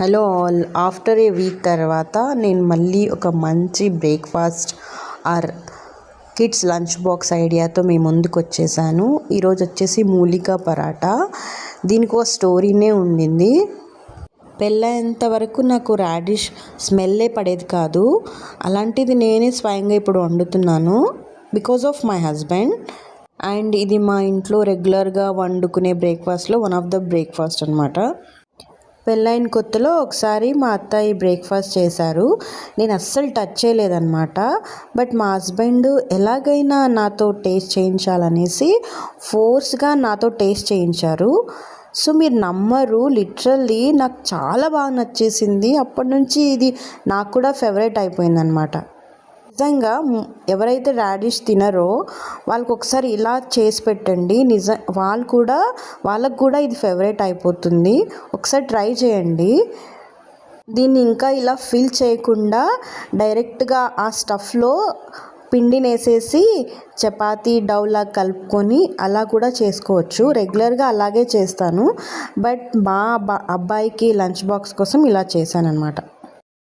Hello all. After a week తర్వాత నేను మళ్ళీ ఒక మంచి breakfast or kids lunch box ఐడియాతో మీ ముందుకు వచ్చేసాను. ఈరోజు వచ్చేసి మూలికా పరాటా. దీనికి ఒక స్టోరీనే ఉండింది. పెళ్ళయ్యేంత వరకు నాకు రాడిష్ స్మెల్లే పడేది కాదు. అలాంటిది నేనే స్వయంగా ఇప్పుడు వండుతున్నాను because of my husband. And ఇది మా ఇంట్లో రెగ్యులర్గా వండుకునే బ్రేక్ఫాస్ట్లో వన్ ఆఫ్ ద బ్రేక్ఫాస్ట్ అనమాట పెళ్ళైన కొత్తలో ఒకసారి మా అత్తయ్య బ్రేక్ఫాస్ట్ చేశారు. నేను అస్సలు టచ్ చేయలేదన్నమాట. బట్ మా హస్బెండ్ ఎలాగైనా నాతో టేస్ట్ చేయించాలనేసి ఫోర్స్గా నాతో టేస్ట్ చేయించారు. సో మీరు నమ్మరు లిటరల్లీ నాకు చాలా బాగా నచ్చేసింది. అప్పటి నుంచి ఇది నాకు కూడా ఫేవరెట్ అయిపోయిందనమాట నిజంగా ఎవరైతే రాడిష్ తినరో వాళ్ళకి ఒకసారి ఇలా చేసి పెట్టండి. నిజ వాళ్ళు కూడా వాళ్ళకు కూడా ఇది ఫేవరెట్ అయిపోతుంది. ఒకసారి ట్రై చేయండి. దీన్ని ఇంకా ఇలా ఫిల్ చేయకుండా డైరెక్ట్గా ఆ స్టఫ్లో పిండిని వేసేసి చపాతి డౌలా కలుపుకొని అలా కూడా చేసుకోవచ్చు. రెగ్యులర్గా అలాగే చేస్తాను. బట్ మా అబ్బాయికి లంచ్ బాక్స్ కోసం ఇలా చేశాను అనమాట